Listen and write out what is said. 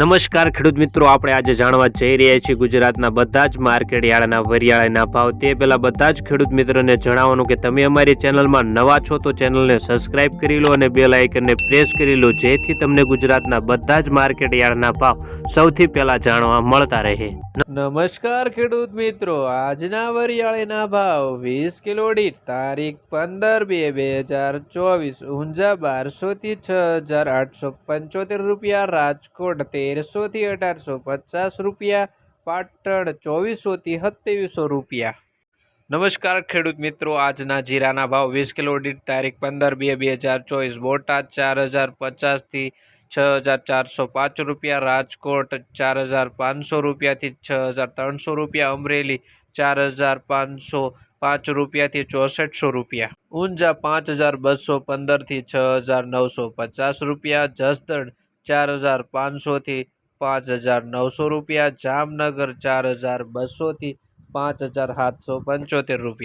નમસ્કાર ખેડૂત મિત્રો, આપણે આજે જાણવા જઈ રહ્યા છીએ ગુજરાતના બધા જ માર્કેટ યાર્ડના વરિયાળાના ભાવ. તે પહેલાં બધા જ ખેડૂત મિત્રોને જણાવવાનું કે તમે અમારી ચેનલમાં નવા છો તો ચેનલને સબસ્ક્રાઇબ કરી લો અને બેલ આઇકનને પ્રેસ કરી લો, જેથી તમને ગુજરાતના બધા જ માર્કેટ યાર્ડના ભાવ સૌથી પહેલાં જાણવા મળતા રહે. નમસ્કાર ખેડૂત મિત્રો, આજના વરિયાળીના ભાવ વીસ કિલો દીઠ તારીખ પંદર બે બે હજાર ચોવીસ, ઊંઝા બારસોથી છ હજાર આઠસો પંચોતેર રૂપિયા, રાજકોટ તેરસોથી અઢારસો પચાસ રૂપિયા, પાટણ ચોવીસોથી સત્યાવીસો રૂપિયા. નમસ્કાર ખેડૂત મિત્રો, આજના જીરાના ભાવ વીસ કિલો દીઠ તારીખ પંદર બે બે હજાર ચોવીસ, બોટાદ ચાર હજાર પચાસથી છ હજાર ચારસો પાંચ રૂપિયા, રાજકોટ ચાર હજાર પાંચસો રૂપિયાથી છ હજાર ત્રણસો રૂપિયા, અમરેલી ચાર હજાર પાંચસો પાંચ રૂપિયાથી ચોસઠસો રૂપિયા. ઊંઝા પાંચ હજાર બસો પંદરથી છ હજાર નવસો પચાસ રૂપિયા, જસદણ ચાર હજાર પાંચસોથી પાંચ હજાર નવસો રૂપિયા, જામનગર ચાર હજાર બસોથી પાંચ હજાર સાતસો પંચોતેર રૂપિયા.